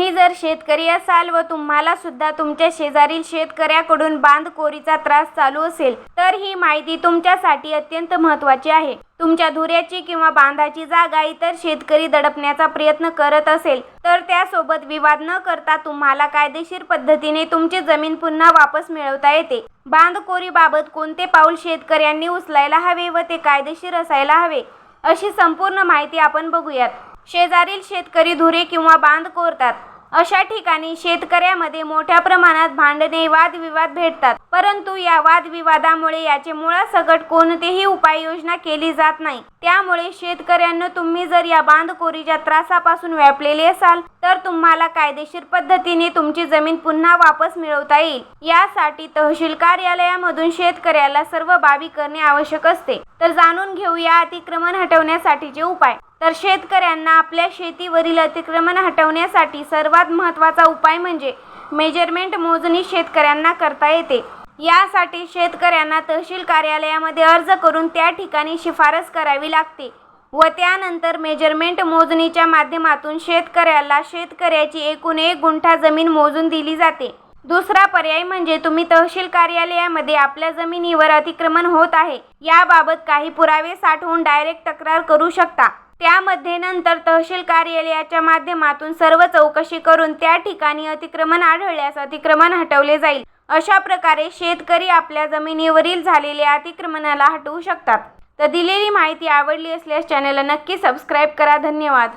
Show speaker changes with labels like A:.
A: तुम्ही जर शेतकरी असाल व तुम्हाला सुद्धा तुमच्या शेजारील शेतकऱ्याकडून बांधकोरीचा त्रास चालू असेल तर ही माहिती तुमच्यासाठी अत्यंत महत्त्वाची आहे. तुमच्या धुऱ्याची किंवा बांधाची जागा इतर शेतकरी दडपण्याचा प्रयत्न करत असेल तर त्यासोबत विवाद न करता तुम्हाला कायदेशीर पद्धतीने तुमची जमीन पुन्हा वापस मिळवता येते. बांधकोरीबाबत कोणते पाऊल शेतकऱ्यांनी उचलायला हवे व ते कायदेशीर असायला हवे अशी संपूर्ण माहिती आपण बघूयात. शेजारील शेतकरी धुरे किंवा बांध कोरतात. अशा ठिकाणी शेतकऱ्यामध्ये मोठ्या प्रमाणात भांडणे वादविवाद भेटतात. परंतु या वादविवादामुळे याचे मुळासकट कोणतीही उपाययोजना केली जात नाही. त्यामुळे शेतकऱ्यांना तुम्ही जर या बांधकोरीच्या त्रासापासून व्यापलेले असाल तर तुम्हाला कायदेशीर पद्धतीने तुमची जमीन पुन्हा वापस मिळवता येईल. यासाठी तहसील कार्यालयामधून शेतकऱ्याला सर्व बाबी करणे आवश्यक असते. तर जाणून घेऊया अतिक्रमण हटवण्यासाठीचे उपाय. तर शेतकऱ्यांना आपल्या शेतीवरील अतिक्रमण हटवण्यासाठी सर्वात महत्त्वाचा उपाय म्हणजे मेजरमेंट मोजणी शेतकऱ्यांना करता येते. यासाठी शेतकऱ्यांना तहसील कार्यालयामध्ये अर्ज करून त्या ठिकाणी शिफारस करावी लागते व त्यानंतर मेजरमेंट मोजणीच्या माध्यमातून शेतकऱ्याला शेतकऱ्याची एकूण एक गुंठा जमीन मोजून दिली जाते. दुसरा पर्याय म्हणजे तुम्ही तहसील कार्यालयामध्ये आपल्या जमिनीवर अतिक्रमण होत आहे. याबाबत काही पुरावे साठवून डायरेक्ट तक्रार करू शकता. त्यामध्ये नंतर तहसील कार्यालयाच्या माध्यमातून सर्व चौकशी करून त्या ठिकाणी अतिक्रमण आढळल्यास अतिक्रमण हटवले जाईल. अशा प्रकारे शेतकरी आपल्या जमिनीवरील झालेल्या अतिक्रमणाला हटवू शकतात. तर दिलेली माहिती आवडली असल्यास चॅनलला नक्की सबस्क्राईब करा. धन्यवाद.